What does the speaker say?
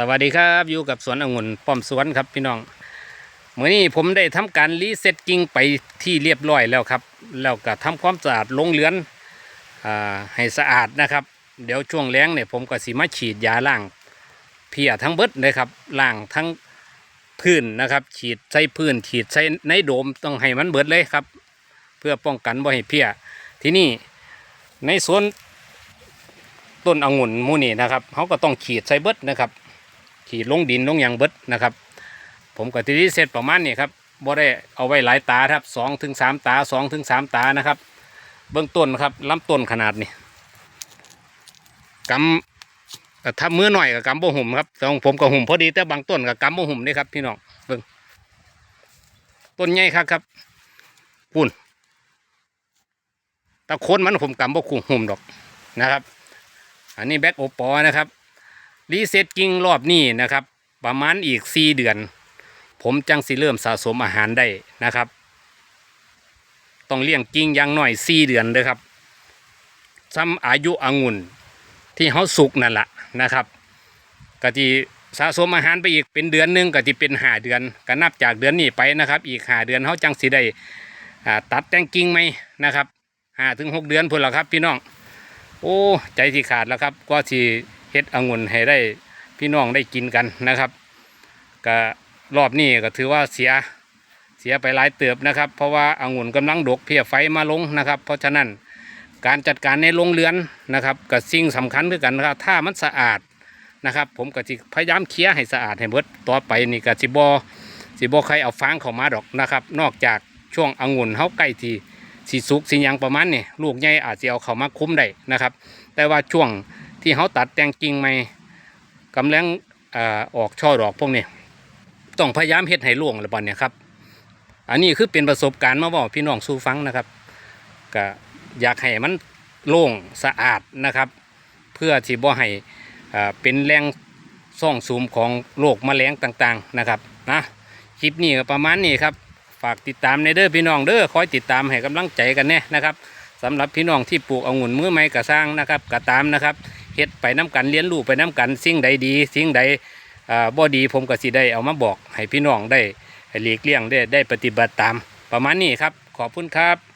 สวัสดีครับอยู่กับสวนองุ่นป้อมสวนครับพี่น้องเมื่อนี้ผมได้ทำการรีเซ็ตกิ่งไปที่เรียบร้อยแล้วครับ แล้วก็ทำความสะอาดลงเรือนอให้สะอาดนะครับ เดี๋ยวช่วงแล้งเนี่ยผมก็สิมาฉีดยาล้างเพียทั้งเบิดเลยครับล้างทั้งพื้นนะครับ ฉีดใส่พื้นฉีดใส่ในโดมต้องให้มันเบิดเลยครับ เพื่อป้องกันบ่ให้เพียที่นี่ในสวนต้นองุ่นมูนี่นะครับเขาก็ต้องขีดใส่เบิดนะครับ ขีดลงดินลงหยางเบิดนะครับ ผมก็ทีนี้เสร็จประมาณนี้ครับบ่ได้เอาไว้หลายตาครับสองถึงสามตาสองถึงสามตานะครับ เบื้องต้นครับลำต้นขนาดนี้กำก็ถ้ามือหน่อยกับกำบ่หุ่มครับแต่ของผมก็หุ่มพอดีแต่บางต้นกับกำบ่หุ่มนี่ครับพี่น้องเบิ่งต้นใหญ่ครับครับปุ่นแต่โคนมันผมกำบ่คุ้มหุ่มดอกนะครับ อันนี้แบ็กโอปอนะครับ รีเซ็ตกิ่งรอบนี้นะครับ ประมาณอีก4เดือน ผมจังสิเริ่มสะสมอาหารได้นะครับ ต้องเลี้ยงกิ่งอย่างน้อย4เดือนเลยครับซ้ำอายุองุ่นที่เขาสุกนั่นแหละนะครับก็ที่สะสมอาหารไปอีกเป็นเดือนหนึงก็ที่เป็นหาเดือนก็นับจากเดือนนี้ไปนะครับ อีกหาเดือนเขาจังสิได้ตัดแต่งกิ่งไหมนะครับห้าถึงหกเดือนพุ่นละครับพี่น้อง โอ้ใจที่ขาดแล้วครับก็ที่ เฮ็ดองุ่นให้ได้พี่น้องได้กินกันนะครับก็รอบนี้ก็ถือว่าเสียเสียไปหลายเติบนะครับ เพราะว่าองุ่นกำลังดกเพียไฟมาลงนะครับ เพราะฉะนั้นการจัดการในโรงเรือนนะครับกับสิ่งสำคัญคือกันนะครับถ้ามันสะอาดนะครับ ผมก็จะพยายามเคลียร์ให้สะอาดให้เบิดต่อไปนี่ก็สิบอสิบอใครเอาฟางเข้ามาดอกนะครับ นอกจากช่วงองุ่นเฮาใกล้ที่สีสุกสียังประมาณนี่ลูกใหญ่อาจจะเอาเข้ามาคุ้มได้นะครับ แต่ว่าช่วง ที่เขาตัดแต่งกิ่งใหม่กำลังออกช่อดอกพวกนี้ต้องพยายามเฮ็ดให้ล่วงละบ่เนี่ยครับ อันนี้คือเป็นประสบการณ์มาบอกพี่น้องสู่ฟังนะครับก็อยากให้มันโล่งสะอาดนะครับ เพื่อที่บ่ให้เป็นแรงซ่องสูมของโรคแมลงต่างๆนะครับนะคลิปนี้ประมาณนี้ครับฝากติดตามในเด้อพี่น้องเด้อคอยติดตามให้กำลังใจกันแน่นะครับสำหรับพี่น้องที่ปลูกองุ่นมือไม้กระสร้างนะครับกระตามนะครับ เฮ็ดไปน้กันเลี้ยงลูกไปน้กันสิ่งใดดี สิ่งใดบ่ดีผมก็สิได้เอามาบอกให้พี่น้องได้ให้หลีกเลี่ยงได้ได้ปฏิบัติตาม ประมาณนี้ครับ ขอบคุณครับ